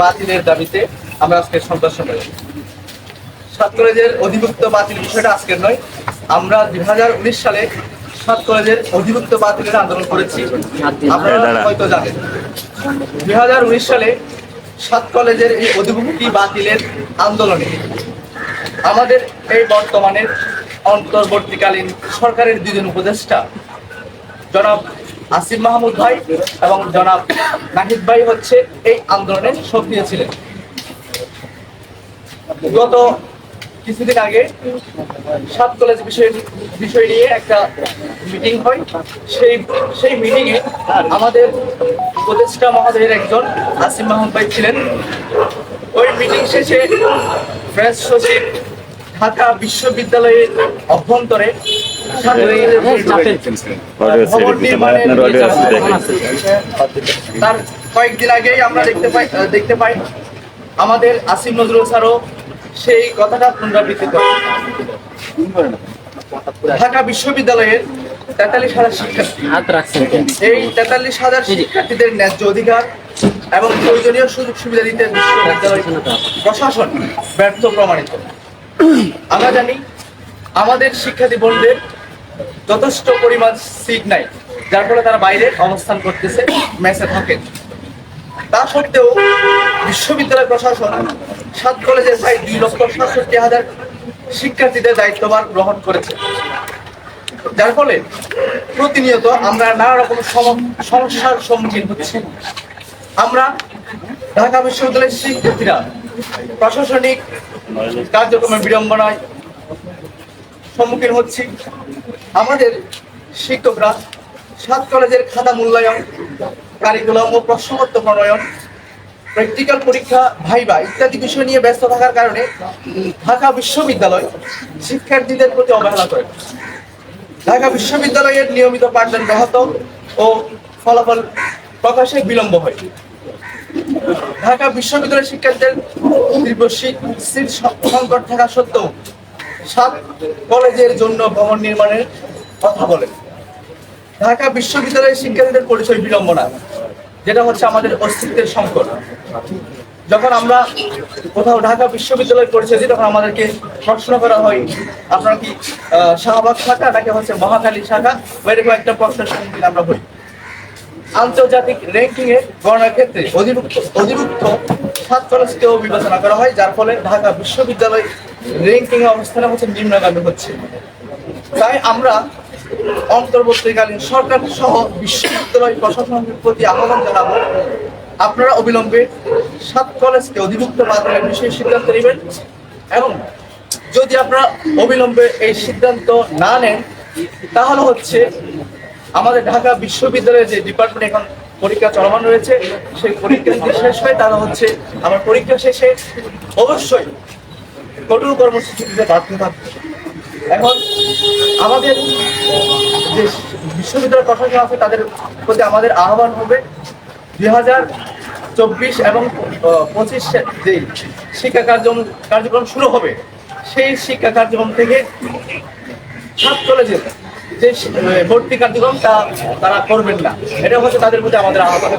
বাতিলের দাবিতে আমরা আজকে সন্ত্রাস সম্মেলন সাত কলেজের অধিভুক্ত বাতিল বিষয়টা আজকের নয়। আমরা দুই হাজার উনিশ সালে সাত কলেজের অধিভুক্ত বাতিলের আন্দোলন করেছি। আপনারা হয়তো জানেন। দুই হাজার উনিশ সালে সাত কলেজের এই অধিভুক্তি বাতিলের আন্দোলনে আমাদের এই বর্তমানের অন্তর্বর্তীকালীন সরকারের দুজন উপদেষ্টা জনাব আসিফ মাহমুদ ভাই এবং জনাব নাহিদ ভাই হচ্ছে এই আন্দোলনে সক্রিয় ছিলেন গত কিছুদিন আগে সাত কলেজ বিষয় বিষয় নিয়ে একটা মিটিং হয়। সেই সেই মিটিংয়ে আমাদের উপদেষ্টা মহোদয়ের একজন আসিফ মাহমুদ ভাই ছিলেন। ওই মিটিং শেষে প্রেস সচিব ঢাকা বিশ্ববিদ্যালয়ের অভ্যন্তরে তার কয়েকদিন আগেই আমরা দেখতে পাই দেখতে পাই আমাদের আসিম নজরুল স্যারও সেই কথাটা পুনরাবৃত্তি ঢাকা বিশ্ববিদ্যালয়ের তেতাল্লিশ হাজার শিক্ষার্থী? এই তেতাল্লিশ হাজার শিক্ষার্থীদের ন্যায্য অধিকার এবং প্রয়োজনীয় সুযোগ সুবিধা দিতে বিশ্ববিদ্যালয় প্রশাসন ব্যর্থ প্রমাণিত আমরা জানি আমাদের শিক্ষার্থী বোনদের যথেষ্ট পরিমাণ সিট নাই, যার ফলে তারা বাইরে অবস্থান করতেছে, মেসে থাকেন তা সত্ত্বেও বিশ্ববিদ্যালয় প্রশাসন সাত কলেজের প্রায় দুই লক্ষ সাতষট্টি হাজার শিক্ষার্থীদের দায়িত্বভার গ্রহণ করেছে। যার ফলে প্রতিনিয়ত আমরা নানা রকম সম- সমস্যার সম্মুখীন হচ্ছি। আমরা ঢাকা বিশ্ববিদ্যালয়ের শিক্ষার্থীরা প্রশাসনিক কার্যক্রমের বিড়ম্বনায় সম্মুখীন হচ্ছি। আমাদের শিক্ষকরা সাত কলেজের খাতা মূল্যায়ন কারিকুলাম ও প্রশ্নপত্র প্রণয়ন প্র্যাকটিক্যাল পরীক্ষা ভাইবা ইত্যাদি বিষয় নিয়ে ব্যস্ত থাকার কারণে ঢাকা বিশ্ববিদ্যালয় শিক্ষার্থীদের প্রতি অবহেলা করে। ঢাকা বিশ্ববিদ্যালয়ের নিয়মিত পাঠদান ব্যাহত ও ফলাফল প্রকাশে বিলম্ব হয়। ঢাকা বিশ্ববিদ্যালয়ের শিক্ষার্থীদের তীব্র শীত সংকট থাকা সত্ত্বেও সাত কলেজের জন্য ভবন নির্মাণের কথা বলেন। ঢাকা বিশ্ববিদ্যালয়ের শিক্ষার্থীদের পরিচয় বিলম্বনা যেটা হচ্ছে আমাদের অস্তিত্বের সংকট। যখন আমরা কোথাও ঢাকা বিশ্ববিদ্যালয় পরিচয় দিই, তখন আমাদেরকে প্রশ্ন করা হয়, আপনার কি শাহবাগ শাখা নাকি হচ্ছে মহাখালী শাখা? এরকম একটা প্রশ্নের সম্মুখীন আমরা হই। আন্তর্জাতিক র্যাঙ্কিং এ গণনার ক্ষেত্রে অধিভুক্ত অধিভুক্ত সাত কলেজকেও বিবেচনা করা হয়, যার ফলে ঢাকা বিশ্ববিদ্যালয় র্যাঙ্কিং অবস্থানে হচ্ছে নিম্নগামী হচ্ছে। তাই আমরা অন্তর্বর্তীকালীন সরকার সহ বিশ্ববিদ্যালয় প্রশাসনের প্রতি আহ্বান জানাব, আপনারা অবিলম্বে সাত কলেজকে অধিভুক্ত বাতিলের বিষয়ে সিদ্ধান্ত নেবেন এবং যদি আপনারা অবিলম্বে এই সিদ্ধান্ত না নেন, তাহলে হচ্ছে আমাদের ঢাকা বিশ্ববিদ্যালয়ের যে ডিপার্টমেন্ট এখন পরীক্ষা চলমান রয়েছে, সেই পরীক্ষা যদি শেষ হয়, তাহলে হচ্ছে আমার পরীক্ষা শেষে অবশ্যই কঠোর কর্মসূচিতে বাধ্য থাকবে। এখন আমাদের যে বিশ্ববিদ্যালয় প্রশাসন আছে, তাদের প্রতি আমাদের আহ্বান হবে দুই হাজার চব্বিশ এবং পঁচিশ যে শিক্ষা কার্যক্রম কার্যক্রম শুরু হবে, সেই শিক্ষা কার্যক্রম থেকে সাত কলেজের যে ভর্তি কার্যক্রম তা তারা করবেন না। এটা হচ্ছে তাদের প্রতি আমাদের আহ্বান।